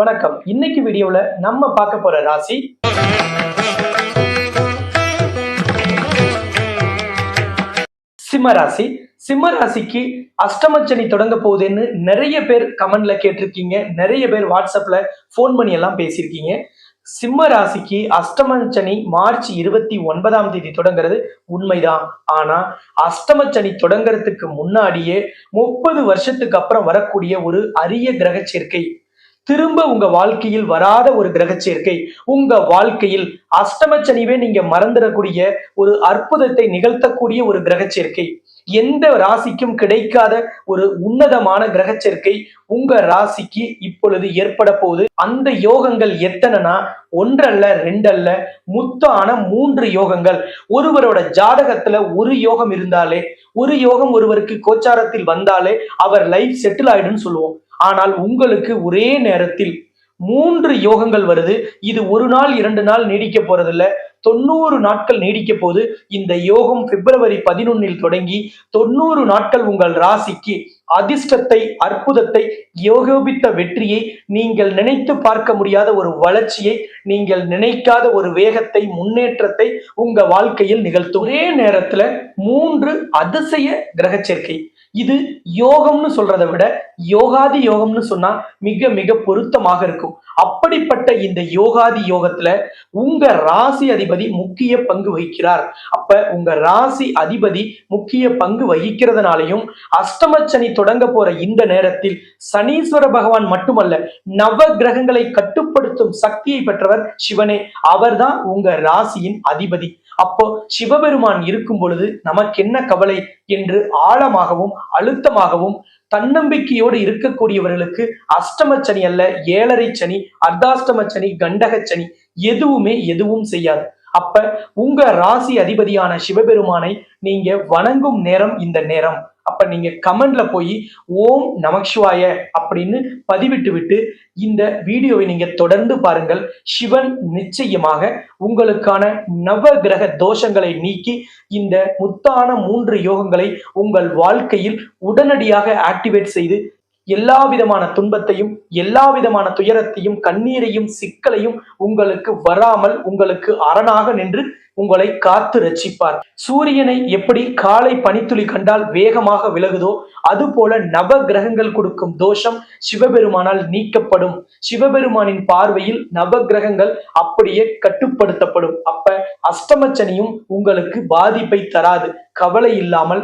வணக்கம். இன்னைக்கு வீடியோல நம்ம பார்க்க போற ராசி. சிம்ம ராசி சிம்ம ராசிக்கு அஷ்டமச்சனி தொடங்க போகுதுன்னு நிறைய பேர் கமெண்ட்ல கேட்டிருக்கீங்க. நிறைய பேர் வாட்ஸ்அப்ல ஃபோன் பண்ணி எல்லாம் பேசியிருக்கீங்க. சிம்ம ராசிக்கு அஷ்டமச்சனி மார்ச் இருபத்தி ஒன்பதாம் தேதி தொடங்குறது உண்மைதான். ஆனா அஷ்டமச்சனி தொடங்குறதுக்கு முன்னாடியே முப்பது வருஷத்துக்கு அப்புறம் வரக்கூடிய ஒரு அரிய கிரக சேர்க்கை. திரும்ப உங்க வாழ்க்கையில் வராத ஒரு கிரக சேர்க்கை. உங்க வாழ்க்கையில் அஷ்டமச்சனிவே நீங்க மறந்துடக்கூடிய ஒரு அற்புதத்தை நிகழ்த்தக்கூடிய ஒரு கிரக சேர்க்கை. எந்த ராசிக்கும் கிடைக்காத ஒரு உன்னதமான கிரக சேர்க்கை உங்க ராசிக்கு இப்பொழுது ஏற்பட போகுது. அந்த யோகங்கள் எத்தனைனா ஒன்றல்ல ரெண்டல்ல முத்தான மூன்று யோகங்கள். ஒருவரோட ஜாதகத்துல ஒரு யோகம் இருந்தாலே ஒரு யோகம் ஒருவருக்கு கோச்சாரத்தில் வந்தாலே அவர் லைஃப் செட்டில் ஆயிடும்னு சொல்லுவோம். ஆனால் உங்களுக்கு ஒரே நேரத்தில் மூன்று யோகங்கள் வருது. இது ஒரு நாள் இரண்டு நாள் நீடிக்க போறதில்ல. தொண்ணூறு நாட்கள் நீடிக்க போது இந்த யோகம் பிப்ரவரி பதினொன்னில் தொடங்கி தொண்ணூறு நாட்கள் உங்கள் ராசிக்கு அதிர்ஷ்டத்தை அற்புதத்தை யோகோபித்த வெற்றியை நீங்கள் நினைத்து பார்க்க முடியாத ஒரு வளர்ச்சியை நீங்கள் நினைக்காத ஒரு வேகத்தை முன்னேற்றத்தை உங்க வாழ்க்கையில் நிகழ்த்தும். ஒரே நேரத்துல மூன்று அதிசய கிரக சேர்க்கை. இது யோகம்னு சொல்றதை விட யோகாதி யோகம்னு சொன்னா மிக மிக பொருத்தமாக இருக்கும். அப்படிப்பட்ட இந்த யோகாதி யோகத்துல உங்க ராசி அதிபதி முக்கிய பங்கு வகிக்கிறார். அப்ப உங்க ராசி அதிபதி முக்கிய பங்கு வகிக்கிறதுனாலையும் அஷ்டமச்சனி தொடங்க போற இந்த நேரத்தில் சனீஸ்வர பகவான் மட்டுமல்ல நவ கிரகங்களை கட்டுப்படுத்தும் சக்தியை பெற்றவர் சிவனே. அவர்தான் உங்க ராசியின் அதிபதி. அப்போ சிவபெருமான் இருக்கும் பொழுது நமக்கு என்ன கவலை என்று ஆழமாகவும் அழுத்தமாகவும் தன்னம்பிக்கையோடு இருக்கக்கூடியவர்களுக்கு அஷ்டம சனி அல்ல ஏழரை சனி அர்த்தாஷ்டம சனி கண்டக சனி எதுவுமே எதுவும் செய்யாது. அப்ப உங்க ராசி அதிபதியான சிவபெருமானை நீங்க வணங்கும் நேரம் இந்த நேரம். அப்ப நீங்க கமெண்ட்ல போய் ஓம் நமக்ஷிவாய அப்படின்னு பதிவிட்டு விட்டு இந்த வீடியோவை நீங்க தொடர்ந்து பாருங்கள். சிவன் நிச்சயமாக உங்களுக்கான நவ கிரக தோஷங்களை நீக்கி இந்த முத்தான மூன்று யோகங்களை உங்கள் வாழ்க்கையில் உடனடியாக ஆக்டிவேட் செய்து எல்லா விதமான துன்பத்தையும் எல்லா விதமான துயரத்தையும் கண்ணீரையும் சிக்கலையும் உங்களுக்கு வராமல் உங்களுக்கு அரணாக நின்று உங்களை காத்து ரட்சிப்பார். சூரியனை எப்படி காலை பனித்துளி கண்டால் வேகமாக விலகுதோ அதுபோல நவ கிரகங்கள் கொடுக்கும் தோஷம் சிவபெருமானால் நீக்கப்படும். சிவபெருமானின் பார்வையில் நவ கிரகங்கள் அப்படியே கட்டுப்படுத்தப்படும். அப்ப அஷ்டமச்சனியும் உங்களுக்கு பாதிப்பை தராது. கவலை இல்லாமல்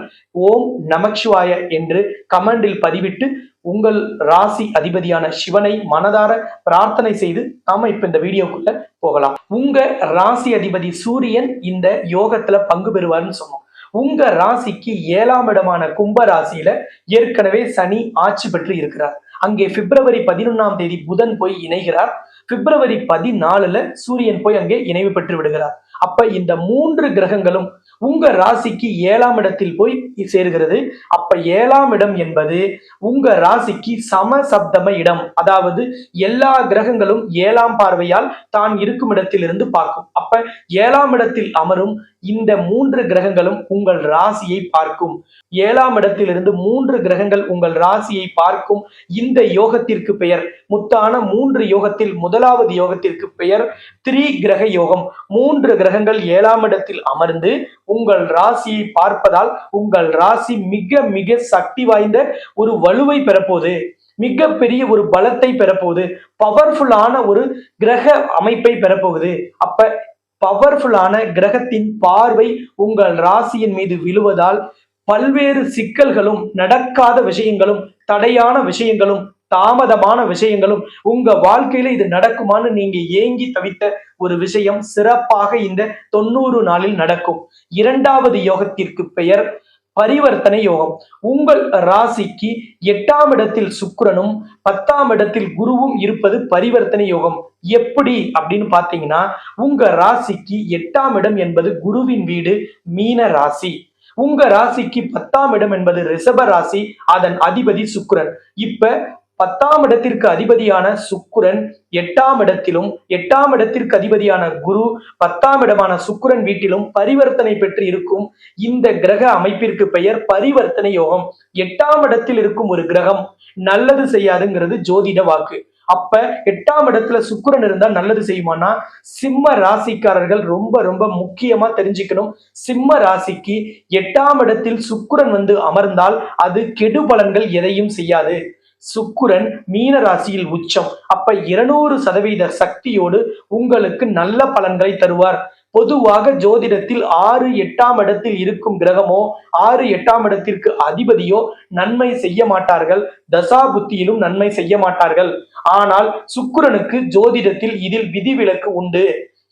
ஓம் நமச்சிவாய என்று கமெண்டில் பதிவிட்டு உங்கள் ராசி அதிபதியான சிவனை மனதார பிரார்த்தனை செய்து நாம இப்ப இந்த வீடியோக்குள்ள போகலாம். உங்க ராசி அதிபதி சூரியன் இந்த யோகத்துல பங்கு பெறுவார்னு சொன்னோம். உங்க ராசிக்கு ஏழாம் இடமான கும்ப ராசியில ஏற்கனவே சனி ஆட்சி பெற்று இருக்கிறார். அங்கே பிப்ரவரி பதினொன்னாம் தேதி புதன் போய் இணைகிறார். பிப்ரவரி பதினாலுல சூரியன் போய் அங்கே இணைவு பெற்று விடுகிறார். அப்ப இந்த மூன்று கிரகங்களும் உங்க ராசிக்கு ஏழாம் இடத்தில் போய் சேருகிறது. அப்ப ஏழாம் இடம் என்பது உங்க ராசிக்கு சம சப்தம இடம். அதாவது எல்லா கிரகங்களும் ஏழாம் பார்வையால் தான் இருக்கும் இடத்திலிருந்து பார்க்கும். அப்ப ஏழாம் இடத்தில் அமரும் இந்த மூன்று கிரகங்களும் உங்கள் ராசியை பார்க்கும். ஏழாம் இடத்திலிருந்து மூன்று கிரகங்கள் உங்கள் ராசியை பார்க்கும். இந்த யோகத்திற்கு பெயர். முத்தான மூன்று யோகத்தில் முதலாவது யோகத்திற்கு பெயர் த்ரீ கிரக யோகம். மூன்று கிரகங்கள் ஏழாம் இடத்தில் அமர்ந்து உங்கள் ராசியை பார்ப்பதால் உங்கள் ராசி மிக மிக சக்தி வாய்ந்த ஒரு வலுவை பெறப்போகுது. மிகப்பெரிய ஒரு பலத்தை பெறப்போகுது. பவர்ஃபுல்லான ஒரு கிரக அமைப்பை பெறப்போகுது. அப்ப பவர்ஃபுல்லான கிரகத்தின் பார்வை உங்கள் ராசியின் மீது விழுவதால் பல்வேறு சிக்கல்களும் நடக்காத விஷயங்களும் தடையான விஷயங்களும் தாமதமான விஷயங்களும் உங்க வாழ்க்கையில இது நடக்குமான்னு நீங்க ஏங்கி தவித்த ஒரு விஷயம் சிறப்பாக இந்த தொண்ணூறு நாளில் நடக்கும். இரண்டாவது யோகத்திற்கு பெயர் பரிவர்த்தனை யோகம். உங்கள் ராசிக்கு எட்டாம் இடத்தில் சுக்கரனும் பத்தாம் இடத்தில் குருவும் இருப்பது பரிவர்த்தனை யோகம். எப்படி? அப்படின்னு பாத்தீங்கன்னா உங்க ராசிக்கு எட்டாம் இடம் என்பது குருவின் வீடு மீன ராசி. உங்க ராசிக்கு பத்தாம் இடம் என்பது ரிஷப ராசி அதன் அதிபதி சுக்கரன். இப்ப பத்தாம் இடத்திற்கு அதிபதியான சுக்குரன் எட்டாம் இடத்திலும் எட்டாம் இடத்திற்கு அதிபதியான குரு பத்தாம் இடமான சுக்குரன் வீட்டிலும் பரிவர்த்தனை பெற்று இருக்கும் இந்த கிரக அமைப்பிற்கு பெயர் பரிவர்த்தனை யோகம். எட்டாம் இடத்தில் இருக்கும் ஒரு கிரகம் நல்லது செய்யாதுங்கிறது ஜோதிட வாக்கு. அப்ப எட்டாம் இடத்துல சுக்குரன் இருந்தா நல்லது செய்யுமானா சிம்ம ராசிக்காரர்கள் ரொம்ப ரொம்ப முக்கியமா தெரிஞ்சுக்கணும். சிம்ம ராசிக்கு எட்டாம் இடத்தில் சுக்குரன் வந்து அமர்ந்தால் அது கெடு பலன்கள் எதையும் செய்யாது. சுக்குரன் மீன ராசியில் உச்சம். அப்ப இருநூறு சதவீத சக்தியோடு உங்களுக்கு நல்ல பலன்களை தருவார். பொதுவாக ஜோதிடத்தில் ஆறு எட்டாம் இடத்தில் இருக்கும் கிரகமோ ஆறு எட்டாம் இடத்திற்கு அதிபதியோ நன்மை செய்ய மாட்டார்கள். தசா புத்தியிலும் நன்மை செய்ய மாட்டார்கள். ஆனால் சுக்குரனுக்கு ஜோதிடத்தில் இதில் விதிவிலக்கு உண்டு.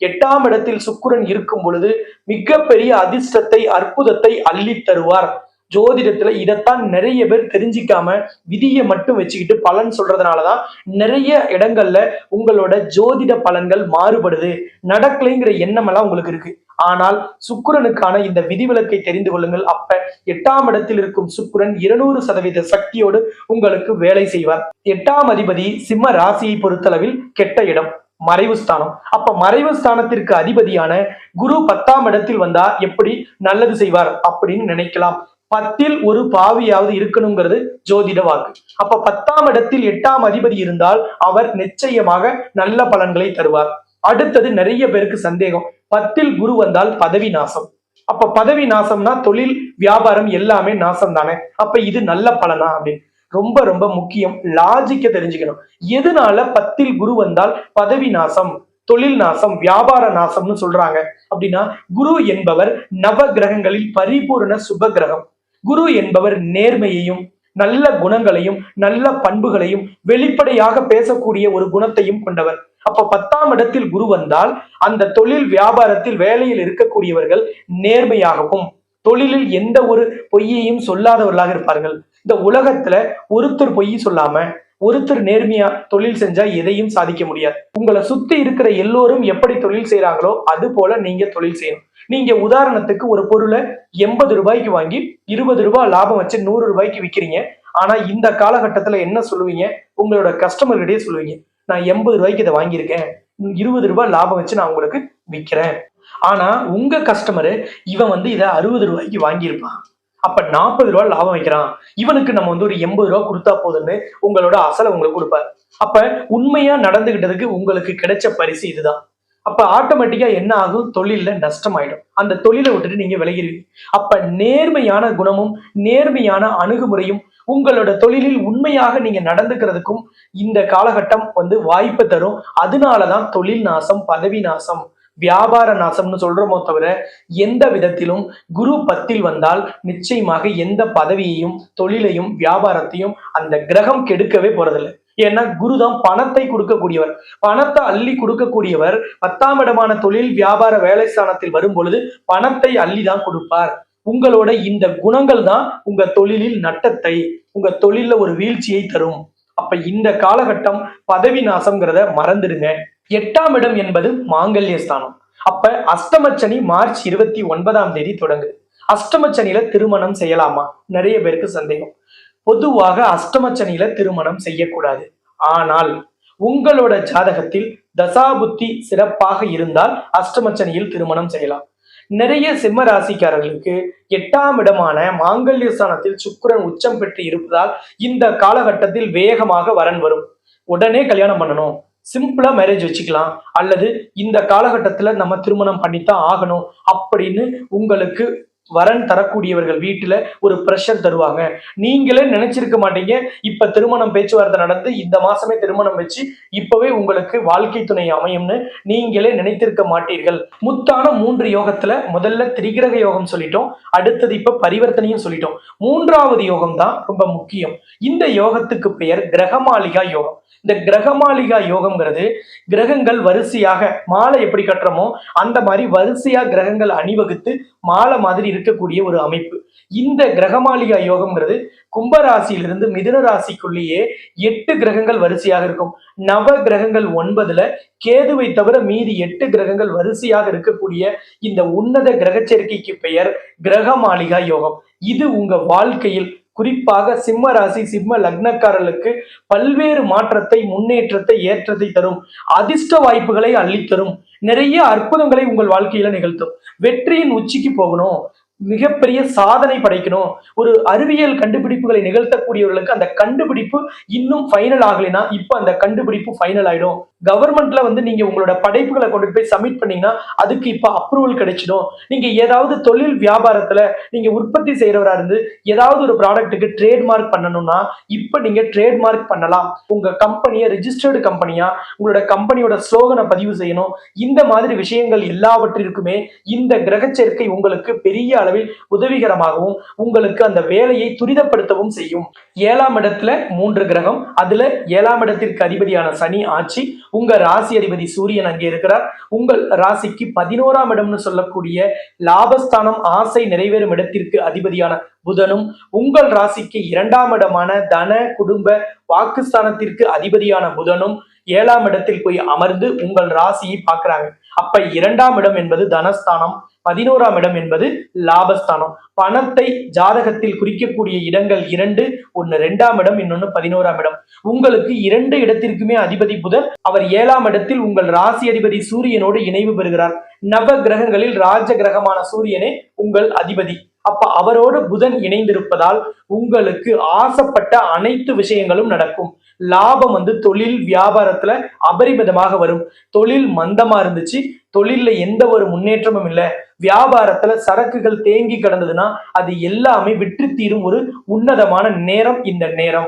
எட்டாம் இடத்தில் சுக்குரன் இருக்கும் பொழுது மிகப்பெரிய அதிர்ஷ்டத்தை அற்புதத்தை அள்ளி தருவார். ஜோதிடத்துல இதைத்தான் நிறைய பேர் தெரிஞ்சிக்காம விதியை மட்டும் வச்சுக்கிட்டு பலன் சொல்றதுனாலதான் நிறைய இடங்கள்ல உங்களோட ஜோதிட பலன்கள் மாறுபடுது. நடக்கலைங்கிற எண்ணம் எல்லாம் உங்களுக்கு இருக்கு. ஆனால் சுக்குரனுக்கான இந்த விதிவிலக்கை தெரிந்து கொள்ளுங்கள். அப்ப எட்டாம் இடத்தில் இருக்கும் சுக்குரன் இருநூறு சதவீத சக்தியோடு உங்களுக்கு வேலை செய்வார். எட்டாம் அதிபதி சிம்ம ராசியை பொறுத்தளவில் கெட்ட இடம் மறைவு ஸ்தானம். அப்ப மறைவு ஸ்தானத்திற்கு அதிபதியான குரு பத்தாம் இடத்தில் வந்தா எப்படி நல்லது செய்வார் அப்படின்னு நினைக்கலாம். பத்தில் ஒரு பாவியாவது இருக்கணுங்கிறது ஜோதிட வாக்கு. அப்ப பத்தாம் இடத்தில் எட்டாம் அதிபதி இருந்தால் அவர் நிச்சயமாக நல்ல பலன்களை தருவார். அடுத்தது நிறைய பேருக்கு சந்தேகம். பத்தில் குரு வந்தால் பதவி நாசம். அப்ப பதவி நாசம்னா தொழில் வியாபாரம் எல்லாமே நாசம் தானே. அப்ப இது நல்ல பலனா அப்படின்னு. ரொம்ப ரொம்ப முக்கியம். லாஜிக்க தெரிஞ்சுக்கணும். எதனால பத்தில் குரு வந்தால் பதவி நாசம் தொழில் நாசம் வியாபார நாசம்னு சொல்றாங்க அப்படின்னா குரு என்பவர் நவ கிரகங்களில் பரிபூரண சுப கிரகம். குரு என்பவர் நேர்மையையும் நல்ல குணங்களையும் நல்ல பண்புகளையும் வெளிப்படையாக பேசக்கூடிய ஒரு குணத்தையும் கொண்டவர். அப்ப பத்தாம் இடத்தில் குரு வந்தால் அந்த தொழில் வியாபாரத்தில் வேலையில் இருக்கக்கூடியவர்கள் நேர்மையாகவும் தொழிலில் எந்த ஒரு பொய்யையும் சொல்லாதவர்களாக இருப்பார்கள். இந்த உலகத்துல ஒருத்தர் பொய் சொல்லாம ஒருத்தர் நேர்மையா தொழில் செஞ்சா எதையும் சாதிக்க முடியாது. உங்களை சுத்தி இருக்கிற எல்லோரும் எப்படி தொழில் செய்யறாங்களோ அது போல நீங்க தொழில் செய்யணும். நீங்க உதாரணத்துக்கு ஒரு பொருளை எண்பது ரூபாய்க்கு வாங்கி இருபது ரூபாய் லாபம் வச்சு நூறு ரூபாய்க்கு விற்கிறீங்க ஆனா இந்த காலகட்டத்துல என்ன சொல்லுவீங்க? உங்களோட கஸ்டமர்கிட்டயே சொல்லுவீங்க. நான் எண்பது ரூபாய்க்கு இதை வாங்கியிருக்கேன். இருபது ரூபாய் லாபம் வச்சு நான் உங்களுக்கு விற்கிறேன் ஆனா உங்க கஸ்டமரு இவன் வந்து இதை அறுபது ரூபாய்க்கு வாங்கியிருப்பான். அப்ப நாற்பது ரூபாய் லாபம் வைக்கிறான். இவனுக்கு நம்ம வந்து ஒரு எண்பது ரூபா கொடுத்தா போதுன்னு உங்களோட அசலை உங்களுக்கு கொடுப்பாரு. அப்ப உண்மையா நடந்துகிட்டதுக்கு உங்களுக்கு கிடைச்ச பரிசு இதுதான். அப்ப ஆட்டோமேட்டிக்கா என்ன ஆகும்? தொழில நஷ்டம் ஆயிடும் அந்த தொழிலை விட்டுட்டு நீங்க விலகிடுவீங்க. அப்ப நேர்மையான குணமும் நேர்மையான அணுகுமுறையும் உங்களோட தொழிலில் உண்மையாக நீங்க நடந்துக்கிறதுக்கும் இந்த காலகட்டம் வந்து வாய்ப்பு தரும். அதனாலதான் தொழில் நாசம் பதவி நாசம் வியாபார நாசம்னு சொல்றோமோ தவிர எந்த விதத்திலும் குரு பத்தில் வந்தால் நிச்சயமாக எந்த பதவியையும் தொழிலையும் வியாபாரத்தையும் அந்த கிரகம் கெடுக்கவே போறதில்லை. ஏன்னா குரு தான் பணத்தை கொடுக்கக்கூடியவர். பணத்தை அள்ளி கொடுக்கக்கூடியவர் பத்தாம் இடமான தொழில் வியாபார வேலை ஸ்தானத்தில் வரும் பொழுது பணத்தை அள்ளி தான் கொடுப்பார். உங்களோட இந்த குணங்கள் தான் உங்க தொழிலில் நட்டத்தை உங்க தொழில ஒரு வீழ்ச்சியை தரும். அப்ப இந்த காலகட்டம் பதவி நாசம்ங்கிறத மறந்துடுங்க. எட்டாம் இடம் என்பது மாங்கல்ய ஸ்தானம். அப்ப அஷ்டமச்சனி மார்ச் இருபத்தி ஒன்பதாம் தேதி தொடங்குது. அஷ்டமச்சனியில திருமணம் செய்யலாமா? நிறைய பேருக்கு சந்தேகம். பொதுவாக அஷ்டமச்சனியில திருமணம் செய்யக்கூடாது. ஆனால் உங்களோட ஜாதகத்தில் தசாபுத்தி சிறப்பாக இருந்தால் அஷ்டமச்சனியில் திருமணம் செய்யலாம். நிறைய சிம்ம ராசிக்காரர்களுக்கு எட்டாம் இடமான மாங்கல்ய ஸ்தானத்தில் சுக்கரன் உச்சம் பெற்று இருப்பதால் இந்த காலகட்டத்தில் வேகமாக வரன் வரும். உடனே கல்யாணம் பண்ணணும். சிம்பிளா மேரேஜ் வச்சுக்கலாம். அல்லது இந்த காலகட்டத்துல நம்ம திருமணம் பண்ணித்தான் ஆகணும். அப்படின்னு உங்களுக்கு வரன் தரக்கூடியவர்கள் வீட்டுல ஒரு ப்ரெஷர் தருவாங்க. நீங்களே நினைச்சிருக்க மாட்டீங்க. இப்ப திருமணம் பேச்சுவார்த்தை நடந்து இந்த மாசமே திருமணம் வச்சு இப்பவே உங்களுக்கு வாழ்க்கை துணை அமையும்னு நீங்களே நினைத்திருக்க மாட்டீர்கள். முத்தான மூன்று யோகத்துல முதல்ல திரிகிரக யோகம் சொல்லிட்டோம். அடுத்தது இப்ப பரிவர்த்தனையும் சொல்லிட்டோம். மூன்றாவது யோகம் தான் ரொம்ப முக்கியம். இந்த யோகத்துக்கு பெயர் கிரகமாளிகா யோகம். இந்த கிரகமாளிகா யோகம்ங்கிறது கிரகங்கள் வரிசையாக மாலை எப்படி கட்டுறோமோ அந்த மாதிரி வரிசையா கிரகங்கள் அணிவகுத்து மாலை மாதிரி இருக்கக்கூடிய ஒரு அமைப்பு. இந்த கிரகமாளிகா யோகம்ங்கிறது கும்பராசியிலிருந்து மிதுன ராசிக்குள்ளேயே எட்டு கிரகங்கள் வரிசையாக இருக்கும். நவ கிரகங்கள் ஒன்பதுல கேதுவை தவிர மீதி எட்டு கிரகங்கள் வரிசையாக இருக்கக்கூடிய இந்த உன்னத கிரகச்சேர்க்கைக்கு பெயர் கிரகமாளிகா யோகம். இது உங்க வாழ்க்கையில் குறிப்பாக சிம்ம ராசி சிம்ம லக்னக்காரர்களுக்கு பல்வேறு மாற்றத்தை முன்னேற்றத்தை ஏற்றத்தை தரும். அதிர்ஷ்ட வாய்ப்புகளை அள்ளித்தரும். நிறைய அற்புதங்களை உங்கள் வாழ்க்கையில நிகழ்த்தும். வெற்றியின் உச்சிக்கு போகணும். மிகப்பெரிய சாதனை படைக்கணும். ஒரு அறிவியல் கண்டுபிடிப்புகளை நிகழ்த்தக்கூடியவர்களுக்கு அந்த கண்டுபிடிப்பு இன்னும் ஃபைனல் ஆகலைன்னா இப்போ அந்த கண்டுபிடிப்பு ஃபைனல் ஆயிடும். கவர்மெண்ட்ல வந்து நீங்க உங்களோட படைப்புகளை கொண்டு போய் சப்மிட் பண்ணீங்கன்னா அதுக்கு இப்ப அப்ரூவல் கிடைச்சிடும். நீங்க ஏதாவது தொழில் வியாபாரத்துல நீங்க உற்பத்தி செய்யறவரா இருந்து ஏதாவது ஒரு ப்ராடக்ட்டுக்கு ட்ரேட்மார்க் பண்ணணும்னா இப்ப நீங்க ட்ரேட்மார்க் பண்ணலாம். உங்க கம்பெனியை ரெஜிஸ்டர்டு கம்பெனியா உங்களோட கம்பெனியோட ஸ்லோகனை பதிவு செய்யணும். இந்த மாதிரி விஷயங்கள் எல்லாவற்றிற்குமே இந்த கிரக சேர்க்கை உங்களுக்கு பெரிய அளவில் உதவிகரமாகவும் உங்களுக்கு அந்த வேலையை துரிதப்படுத்தவும் செய்யும். ஏழாம் இடத்துல மூன்று கிரகம் அதுல ஏழாம் இடத்திற்கு அதிபதியான சனி ஆட்சி உங்க ராசி அதிபதி சூரியன் அங்கே இருக்கிறார். உங்கள் ராசிக்கு பதினோராம் இடம்னு சொல்லக்கூடிய லாபஸ்தானம் ஆசை நிறைவேறும் இடத்திற்கு அதிபதியான புதனும் உங்கள் ராசிக்கு இரண்டாம் இடமான தன குடும்ப வாக்குஸ்தானத்திற்கு அதிபதியான புதனும் ஏழாம் இடத்தில் போய் அமர்ந்து உங்கள் ராசியை பார்க்கறாங்க. அப்ப இரண்டாம் இடம் என்பது தனஸ்தானம். பதினோராம் இடம் என்பது லாபஸ்தானம். பணத்தை ஜாதகத்தில் குறிக்கக்கூடிய இடங்கள் இரண்டு ஒன்னு ரெண்டாம் இடம் இன்னொன்னு பதினோராம் இடம். உங்களுக்கு இரண்டு இடத்திற்குமே அதிபதி புதன் அவர் ஏழாம் இடத்தில் உங்கள் ராசி அதிபதி சூரியனோடு இணைவு பெறுகிறார். நவ கிரகங்களில் ராஜ கிரகமான சூரியனே உங்கள் அதிபதி. அப்ப அவரோடு புதன் இணைந்திருப்பதால் உங்களுக்கு ஆசைப்பட்ட அனைத்து விஷயங்களும் நடக்கும். லாபம் வந்து தொழில் வியாபாரத்துல அபரிமிதமாக வரும். தொழில் மந்தமா இருந்துச்சு. தொழில்ல எந்த ஒரு முன்னேற்றமும் இல்லை. வியாபாரத்துல சரக்குகள் தேங்கி கிடந்ததுன்னா அது எல்லாமே விற்று தீரும் ஒரு உன்னதமான நேரம் இந்த நேரம்.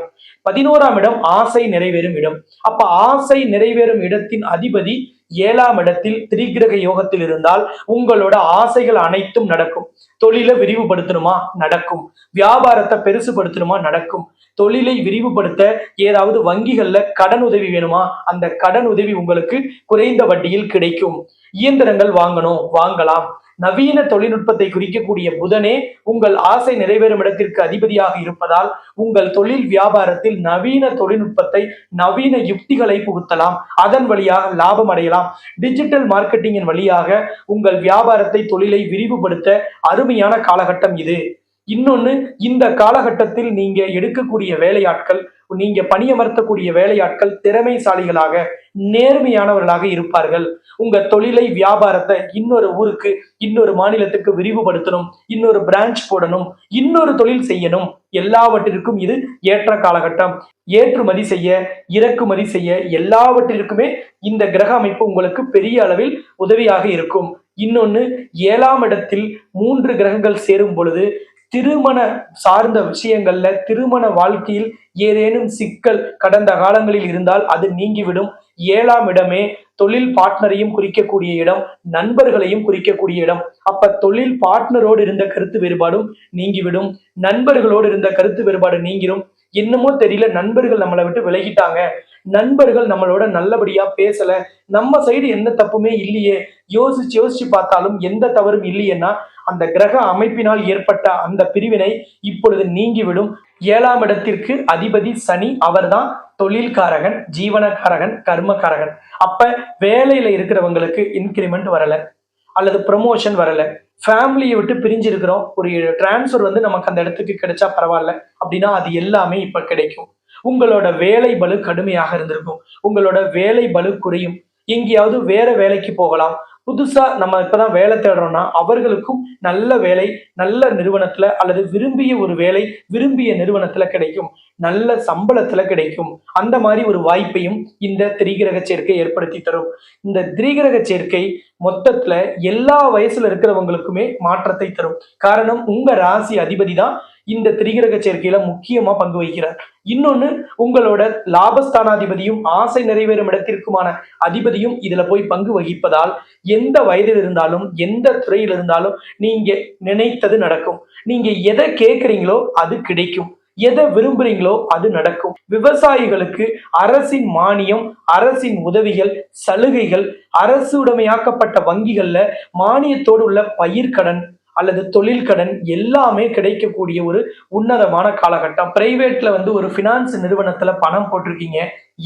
பதினோராம் இடம் ஆசை நிறைவேறும் இடம். அப்ப ஆசை நிறைவேறும் இடத்தின் அதிபதி ஏழாம் இடத்தில் திரிகிரக யோகத்தில் இருந்தால் உங்களோட ஆசைகள் அனைத்தும் நடக்கும். தொழிலை விரிவுபடுத்தணுமா? நடக்கும். வியாபாரத்தை பெருசுபடுத்தணுமா? நடக்கும். தொழிலை விரிவுபடுத்த ஏதாவது வங்கிகள்ல கடன் உதவி வேணுமா? அந்த கடன் உதவி உங்களுக்கு குறைந்த வட்டியில் கிடைக்கும். இயந்திரங்கள் வாங்கணும். வாங்கலாம். நவீன தொழில்நுட்பத்தை குறிக்கக்கூடிய புதனே உங்கள் ஆசை நிறைவேறும் இடத்திற்கு அதிபதியாக இருப்பதால் உங்கள் தொழில் வியாபாரத்தில் நவீன தொழில்நுட்பத்தை நவீன யுக்திகளை புகுத்தலாம். அதன் வழியாக லாபம் அடையலாம். டிஜிட்டல் மார்க்கெட்டிங்கின் வழியாக உங்கள் வியாபாரத்தை தொழிலை விரிவுபடுத்த அருமையான காலகட்டம் இது. இன்னொன்னு இந்த காலகட்டத்தில் நீங்க எடுக்கக்கூடிய வேலையாட்கள் நீங்க பணியமர்த்தக்கூடிய வேலையாட்கள் திறமைசாலிகளாக நேர்மையானவர்களாக இருப்பார்கள். உங்க தொழிலை வியாபாரத்தை இன்னொரு ஊருக்கு இன்னொரு மாநிலத்துக்கு விரிவுபடுத்தணும் இன்னொரு பிரான்ச் போடணும் இன்னொரு தொழில் செய்யணும். எல்லாவற்றிற்கும் இது ஏற்ற காலகட்டம். ஏற்றுமதி செய்ய இறக்குமதி செய்ய எல்லாவற்றிற்குமே இந்த கிரக அமைப்பு உங்களுக்கு பெரிய அளவில் உதவியாக இருக்கும். இன்னொன்னு ஏழாம் இடத்தில் மூன்று கிரகங்கள் சேரும் பொழுது திருமண சார்ந்த விஷயங்கள்ல திருமண வாழ்க்கையில் ஏதேனும் சிக்கல் கடந்த காலங்களில் இருந்தால் அது நீங்கிவிடும். ஏழாம் இடமே தொழில் பார்ட்னரையும் குறிக்கக்கூடிய இடம் நண்பர்களையும் குறிக்கக்கூடிய இடம். அப்ப தொழில் பார்ட்னரோடு இருந்த கருத்து வேறுபாடும் நீங்கிவிடும். நண்பர்களோடு இருந்த கருத்து வேறுபாடு நீங்கிடும் என்னமோ தெரியல நண்பர்கள் நம்மளை விட்டு விலகிட்டாங்க. நண்பர்கள் நம்மளோட நல்லபடியா பேசல. நம்ம சைடு எந்த தப்புமே இல்லையே. யோசிச்சு யோசிச்சு பார்த்தாலும் எந்த தவறும் இல்லையேன்னா அந்த கிரக அமைப்பினால் ஏற்பட்ட அந்த பிரிவினை இப்பொழுது நீங்கிவிடும். ஏழாம் இடத்திற்கு அதிபதி சனி அவர்தான் தொழில்காரகன் ஜீவனக்காரகன் கர்மகாரகன் அப்ப வேலையில இருக்கிறவங்களுக்கு இன்கிரிமெண்ட் வரல. அல்லது ப்ரமோஷன் வரல. ஃபேமிலியை விட்டு பிரிஞ்சு இருக்கிறோம் ஒரு டிரான்ஸ்ஃபர் வந்து நமக்கு அந்த இடத்துக்கு கிடைச்சா பரவாயில்ல. அப்படின்னா அது எல்லாமே இப்ப கிடைக்கும். உங்களோட வேலை பலு கடுமையாக இருந்திருக்கும். உங்களோட வேலை பலு குறையும். எங்கேயாவது வேற வேலைக்கு போகலாம். புதுசா நம்ம இப்பதான் வேலை தேடுறோம்னா அவர்களுக்கும் நல்ல வேலை நல்ல நிறுவனத்துல அல்லது விரும்பிய ஒரு வேலை விரும்பிய நிறுவனத்துல கிடைக்கும். நல்ல சம்பளத்துல கிடைக்கும். அந்த மாதிரி ஒரு வாய்ப்பையும் இந்த திரிகிரக சேர்க்கை ஏற்படுத்தி தரும். இந்த திரிகிரக சேர்க்கை மொத்தத்துல எல்லா வயசுல இருக்கிறவங்களுக்குமே மாற்றத்தை தரும். காரணம் உங்க ராசி அதிபதி தான் இந்த திரிகிரக சேர்க்கையில முக்கியமா பங்கு வகிக்கிறார். இன்னொன்னு உங்களோட லாபஸ்தானாதிபதியும் ஆசை நிறைவேறும் இடத்திற்குமான அதிபதியும் இதுல போய் பங்கு வகிப்பதால் எந்த வயதில் இருந்தாலும் எந்த துறையில் இருந்தாலும் நீங்க நினைத்தது நடக்கும். நீங்க எதை கேட்குறீங்களோ அது கிடைக்கும். எதை விரும்புறீங்களோ அது நடக்கும். விவசாயிகளுக்கு அரசின் மானியம் அரசின் உதவிகள் சலுகைகள் அரசு உடைமையாக்கப்பட்ட வங்கிகள்ல மானியத்தோடு உள்ள பயிர்க்கடன் அல்லது தொழில் கடன் எல்லாமே கிடைக்கக்கூடிய ஒரு உன்னதமான காலகட்டம். பிரைவேட்ல வந்து ஒரு ஃபினான்ஸ் நிறுவனத்துல பணம் போட்டிருக்கீங்க.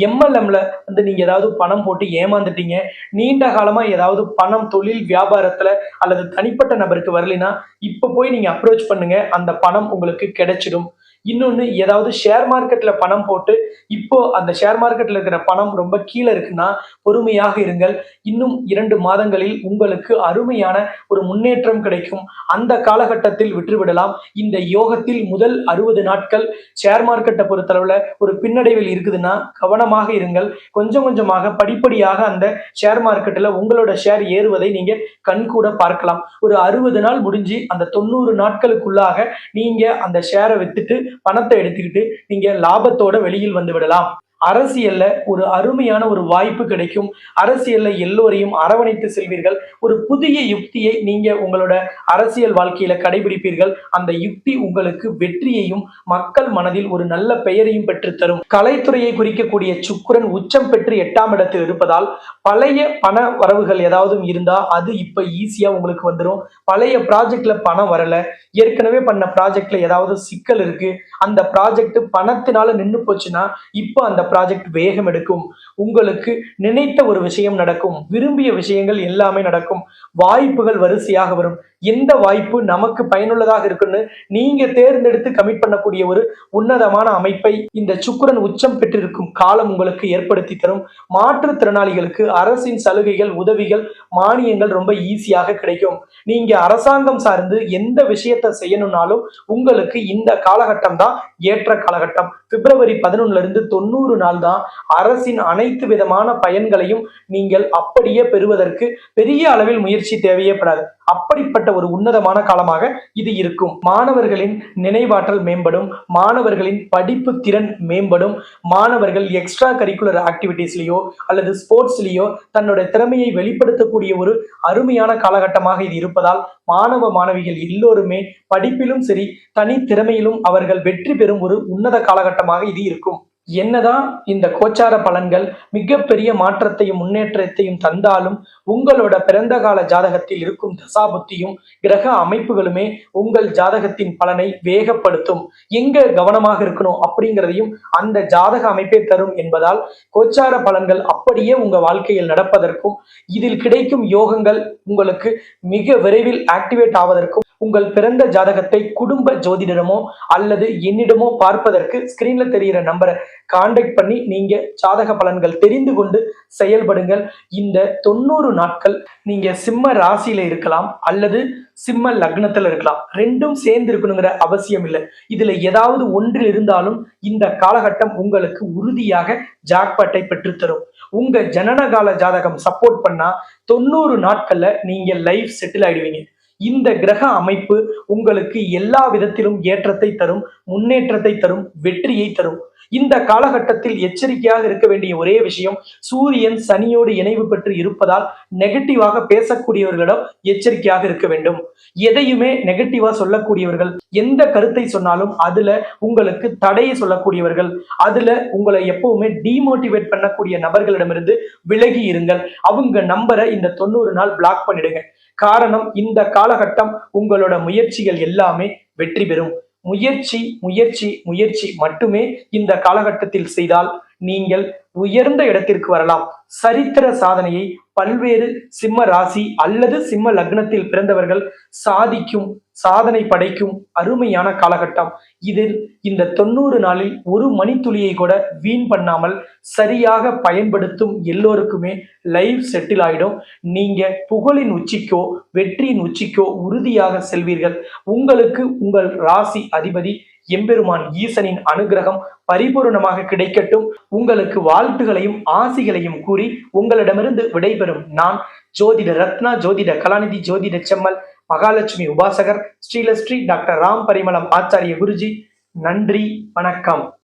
எம்எல்எம்ல வந்து நீங்க ஏதாவது பணம் போட்டு ஏமாந்துட்டீங்க. நீண்ட காலமா ஏதாவது பணம் தொழில் வியாபாரத்துல அல்லது தனிப்பட்ட நபருக்கு வரலைன்னா இப்ப போய் நீங்க அப்ரோச் பண்ணுங்க. அந்த பணம் உங்களுக்கு கிடைச்சிடும். இன்னொன்று ஏதாவது ஷேர் மார்க்கெட்டில் பணம் போட்டு இப்போ அந்த ஷேர் மார்க்கெட்டில் இருக்கிற பணம் ரொம்ப கீழே இருக்குன்னா பொறுமையாக இருங்கள். இன்னும் இரண்டு மாதங்களில் உங்களுக்கு அருமையான ஒரு முன்னேற்றம் கிடைக்கும். அந்த காலகட்டத்தில் விட்டுவிடலாம். இந்த யோகத்தில் முதல் அறுபது நாட்கள் ஷேர் மார்க்கெட்டை பொறுத்தளவில் ஒரு பின்னடைவில் இருக்குதுன்னா கவனமாக இருங்கள். கொஞ்சம் கொஞ்சமாக படிப்படியாக அந்த ஷேர் மார்க்கெட்டில் உங்களோட ஷேர் ஏறுவதை நீங்கள் கண்கூட பார்க்கலாம். ஒரு அறுபது நாள் முடிஞ்சு அந்த தொண்ணூறு நாட்களுக்குள்ளாக நீங்கள் அந்த ஷேரை வித்துட்டு பணத்தை எடுத்துக்கிட்டு நீங்க லாபத்தோட வெளியில் வந்து விடலாம். அரசியல்ல ஒரு அருமையான ஒரு வாய்ப்பு கிடைக்கும். அரசியல்ல எல்லோரையும் அரவணைத்து செல்வீர்கள். ஒரு புதிய யுக்தியை நீங்க உங்களோட அரசியல் வாழ்க்கையில கடைபிடிப்பீர்கள். அந்த யுக்தி உங்களுக்கு வெற்றியையும் மக்கள் மனதில் ஒரு நல்ல பெயரையும் பெற்றுத்தரும் கலைத்துறையை குறிக்கக்கூடிய சுக்கிரன் உச்சம் பெற்று எட்டாம் இடத்தில் இருப்பதால் பழைய பண வரவுகள் ஏதாவது இருந்தா அது இப்ப ஈஸியா உங்களுக்கு வந்துடும் பழைய ப்ராஜெக்ட்ல பணம் வரல. ஏற்கனவே பண்ண ப்ராஜெக்ட்ல ஏதாவது சிக்கல் இருக்கு. அந்த ப்ராஜெக்ட் பணத்தினால நின்னு போச்சுன்னா இப்போ அந்த ப்ராஜெக்ட் வேகம் எடுக்கும். உங்களுக்கு நினைத்த ஒரு விஷயம் நடக்கும். விரும்பிய விஷயங்கள் எல்லாமே நடக்கும். வாய்ப்புகள் வரிசையாக வரும். எந்த வாய்ப்பு நமக்கு பயனுள்ளதாக இருக்குன்னு நீங்க தேர்ந்தெடுத்து கமிட் பண்ணக்கூடிய ஒரு உன்னதமான அமைப்பை இந்த சுக்கரன் உச்சம் பெற்றிருக்கும் காலம் உங்களுக்கு ஏற்படுத்தி தரும். மாற்றுத்திறனாளிகளுக்கு அரசின் சலுகைகள் உதவிகள் மானியங்கள் ரொம்ப ஈஸியாக கிடைக்கும். நீங்க அரசாங்கம் சார்ந்து எந்த விஷயத்தை செய்யணும்னாலும் உங்களுக்கு இந்த காலகட்டம் தான் ஏற்ற காலகட்டம். பிப்ரவரி பதினொன்னுல இருந்து தொண்ணூறு நாள் தான் அரசின் அனைத்து விதமான பயன்களையும் நீங்கள் அப்படியே பெறுவதற்கு பெரிய அளவில் முயற்சி தேவையப்படாது. அப்படிப்பட்ட ஒரு உன்னதமான காலமாக இது இருக்கும். மாணவர்களின் நினைவாற்றல் மேம்படும். மாணவர்களின் படிப்பு திறன் மேம்படும். மாணவர்கள் எக்ஸ்ட்ரா கரிக்குலர் ஆக்டிவிட்டீஸ்லயோ அல்லது ஸ்போர்ட்ஸ்லயோ தன்னோட திறமையை வெளிப்படுத்தக்கூடிய ஒரு அருமையான காலகட்டமாக இது இருப்பதால் மாணவ மாணவிகள் எல்லோருமே படிப்பிலும் சரி தனி திறமையிலும் அவர்கள் வெற்றி பெறும் ஒரு உன்னத காலகட்டமாக இது இருக்கும். என்னதான் இந்த கோச்சார பலன்கள் மிகப்பெரிய மாற்றத்தையும் முன்னேற்றத்தையும் தந்தாலும் உங்களோட பிறந்த கால ஜாதகத்தில் இருக்கும் தசாபுத்தியும் கிரக அமைப்புகளுமே உங்கள் ஜாதகத்தின் பலனை வேகப்படுத்தும். எங்க கவனமாக இருக்கணும் அப்படிங்கிறதையும் அந்த ஜாதக அமைப்பே தரும் என்பதால் கோச்சார பலன்கள் அப்படியே உங்க வாழ்க்கையில் நடப்பதற்கும் இதில் கிடைக்கும் யோகங்கள் உங்களுக்கு மிக விரைவில் ஆக்டிவேட் ஆவதற்கும் உங்கள் பிறந்த ஜாதகத்தை குடும்ப ஜோதிடரமோ அல்லது என்னிடமோ பார்ப்பதற்கு ஸ்கிரீன்ல தெரிகிற நம்பரை காண்டாக்ட் பண்ணி நீங்க ஜாதக பலன்கள் தெரிந்து கொண்டு செயல்படுங்கள். இந்த தொண்ணூறு நாட்கள் நீங்க சிம்ம ராசியில இருக்கலாம் அல்லது சிம்ம லக்னத்துல இருக்கலாம். ரெண்டும் சேர்ந்து இருக்கணுங்கிற அவசியம் இல்லை. இதுல ஏதாவது ஒன்றில் இருந்தாலும் இந்த காலகட்டம் உங்களுக்கு உறுதியாக ஜாக்பாட்டை பெற்றுத்தரும். உங்க ஜனனகால ஜாதகம் சப்போர்ட் பண்ணா தொண்ணூறு நாட்கள்ல நீங்க லைஃப் செட்டில் ஆயிடுவீங்க. இந்த கிரக அமைப்பு உங்களுக்கு எல்லா விதத்திலும் ஏற்றத்தை தரும் முன்னேற்றத்தை தரும் வெற்றியை தரும். இந்த காலகட்டத்தில் எச்சரிக்கையாக இருக்க வேண்டிய ஒரே விஷயம் சூரியன் சனியோடு இணைவு பெற்று இருப்பதால் நெகட்டிவாக பேசக்கூடியவர்களிடம் எச்சரிக்கையாக இருக்க வேண்டும். எதையுமே நெகட்டிவா சொல்லக்கூடியவர்கள் எந்த கருத்தை சொன்னாலும் அதுல உங்களுக்கு தடையை சொல்லக்கூடியவர்கள் அதுல உங்களை எப்பவுமே டிமோட்டிவேட் பண்ணக்கூடிய நபர்களிடமிருந்து விலகி இருங்கள். அவங்க நம்பரை இந்த தொண்ணூறு நாள் பிளாக் பண்ணிடுங்க. காரணம் இந்த காலகட்டம் உங்களோட முயற்சிகள் எல்லாமே வெற்றி பெறும். முயற்சி முயற்சி முயற்சி மட்டுமே இந்த காலகட்டத்தில் செய்தால் நீங்கள் உயர்ந்த இடத்திற்கு வரலாம். சரித்திர சாதனையை பல்வேறு சிம்ம ராசி அல்லது சிம்ம லக்னத்தில் பிறந்தவர்கள் சாதிக்கும் சாதனை படைக்கும் அருமையான காலகட்டம். இதில் இந்த தொண்ணூறு நாளில் ஒரு மணித்துளியை கூட வீண் பண்ணாமல் சரியாக பயன்படுத்தும் எல்லோருக்குமே லைஃப் செட்டில் ஆகிடும் நீங்க புகழின் உச்சிக்கோ வெற்றியின் உச்சிக்கோ உறுதியாக செல்வீர்கள். உங்களுக்கு உங்கள் ராசி அதிபதி எம்பெருமான் ஈசனின் அனுகிரகம் பரிபூரணமாக கிடைக்கட்டும். உங்களுக்கு வாழ்த்துகளையும் ஆசிகளையும் கூறி உங்களிடமிருந்து விடைபெறும் நான் ஜோதிட ரத்னா ஜோதிட கலாநிதி ஜோதிட செம்மல் மகாலட்சுமி உபாசகர் ஸ்ரீலஸ்ரீ டாக்டர் ராம் பரிமளம் ஆச்சாரிய குருஜி. நன்றி வணக்கம்.